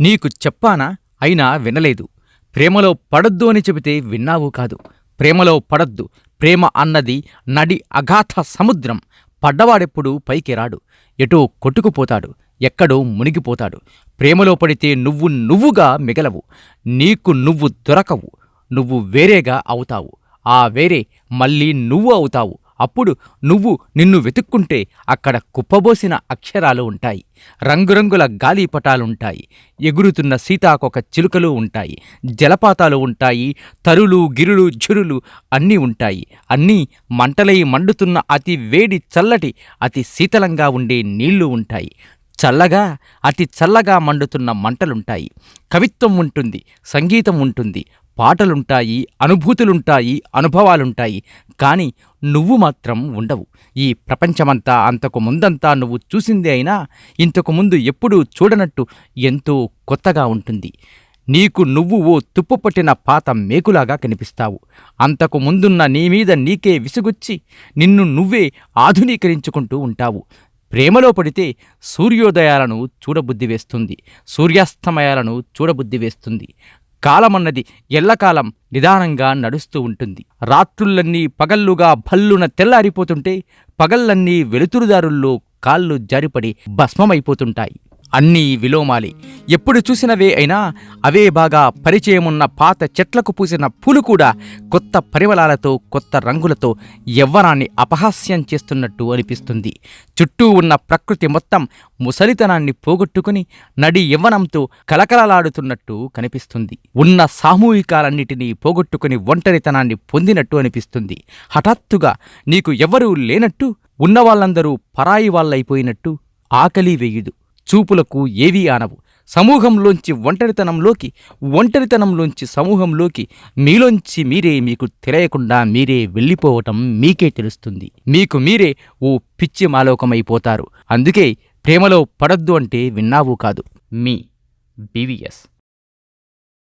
నీకు చెప్పానా? అయినా వినలేదు. ప్రేమలో పడొద్దు అని చెబితే విన్నావు కాదు. ప్రేమలో పడొద్దు. ప్రేమ అన్నది నడి అగాధ సముద్రం. పడ్డవాడెప్పుడు పైకి రాడు. ఎటో కొట్టుకుపోతాడు. ఎక్కడో మునిగిపోతాడు. ప్రేమలో పడితే నువ్వు నువ్వుగా మిగలవు. నీకు నువ్వు దొరకవు. నువ్వు వేరేగా అవుతావు. ఆ వేరే మళ్ళీ నువ్వు అవుతావు. అప్పుడు నువ్వు నిన్ను వెతుక్కుంటే అక్కడ కుప్పబోసిన అక్షరాలు ఉంటాయి. రంగురంగుల గాలిపటాలుంటాయి. ఎగురుతున్న సీతాకొక చిలుకలు ఉంటాయి. జలపాతాలు ఉంటాయి. తరులు గిరులు ఝురులు అన్నీ ఉంటాయి. అన్నీ మంటలై మండుతున్న అతి వేడి చల్లటి అతి శీతలంగా ఉండే నీళ్ళు ఉంటాయి. చల్లగా అతి చల్లగా మండుతున్న మంటలుంటాయి. కవిత్వం ఉంటుంది. సంగీతం ఉంటుంది. పాటలుంటాయి అనుభూతులుంటాయి అనుభవాలుంటాయి కానీ నువ్వు మాత్రం ఉండవు. ఈ ప్రపంచమంతా అంతకు ముందంతా నువ్వు చూసిందే అయినా ఇంతకు ముందు ఎప్పుడూ చూడనట్టు ఎంతో కొత్తగా ఉంటుంది. నీకు నువ్వు ఓ తుప్పుపట్టిన పాత మేకులాగా కనిపిస్తావు. అంతకు ముందున్న నీ మీద నీకే విసుగొచ్చి నిన్ను నువ్వే ఆధునీకరించుకుంటూ ఉంటావు. ప్రేమలో పడితే సూర్యోదయాలను చూడబుద్ధి వేస్తుంది. సూర్యాస్తమయాలను చూడబుద్ధి వేస్తుంది. కాలమన్నది ఎల్లకాలం నిదానంగా నడుస్తూ ఉంటుంది. రాత్రులన్నీ పగల్లుగా భల్లున తెల్లారిపోతుంటే పగళ్ళన్నీ వెలుతురుదారుల్లో కాళ్ళు జారిపడి భస్మమైపోతుంటాయి. అన్నీ విలోమాలి. ఎప్పుడు చూసినవే అయినా అవే బాగా పరిచయమున్న పాత చెట్లకు పూసిన పూలు కూడా కొత్త పరిమళాలతో కొత్త రంగులతో యవ్వనాన్ని అపహాస్యం చేస్తున్నట్టు అనిపిస్తుంది. చుట్టూ ఉన్న ప్రకృతి మొత్తం ముసలితనాన్ని పోగొట్టుకుని నడి యవ్వనంతో కలకలలాడుతున్నట్టు కనిపిస్తుంది. ఉన్న సామూహికాలన్నిటినీ పోగొట్టుకుని ఒంటరితనాన్ని పొందినట్టు అనిపిస్తుంది. హఠాత్తుగా నీకు ఎవరూ లేనట్టు ఉన్నవాళ్ళందరూ పరాయి వాళ్ళైపోయినట్టు ఆకలి వేయుదు. చూపులకు ఏవీ ఆనవు. సమూహంలోంచి ఒంటరితనంలోకి ఒంటరితనంలోంచి సమూహంలోకి మీలోంచి మీరే మీకు తెలియకుండా మీరే వెళ్ళిపోవటం మీకే తెలుస్తుంది. మీకు మీరే ఓ పిచ్చి మాలోకమైపోతారు. అందుకే ప్రేమలో పడద్దు అంటే విన్నావు కాదు. మీ బీవీఎస్.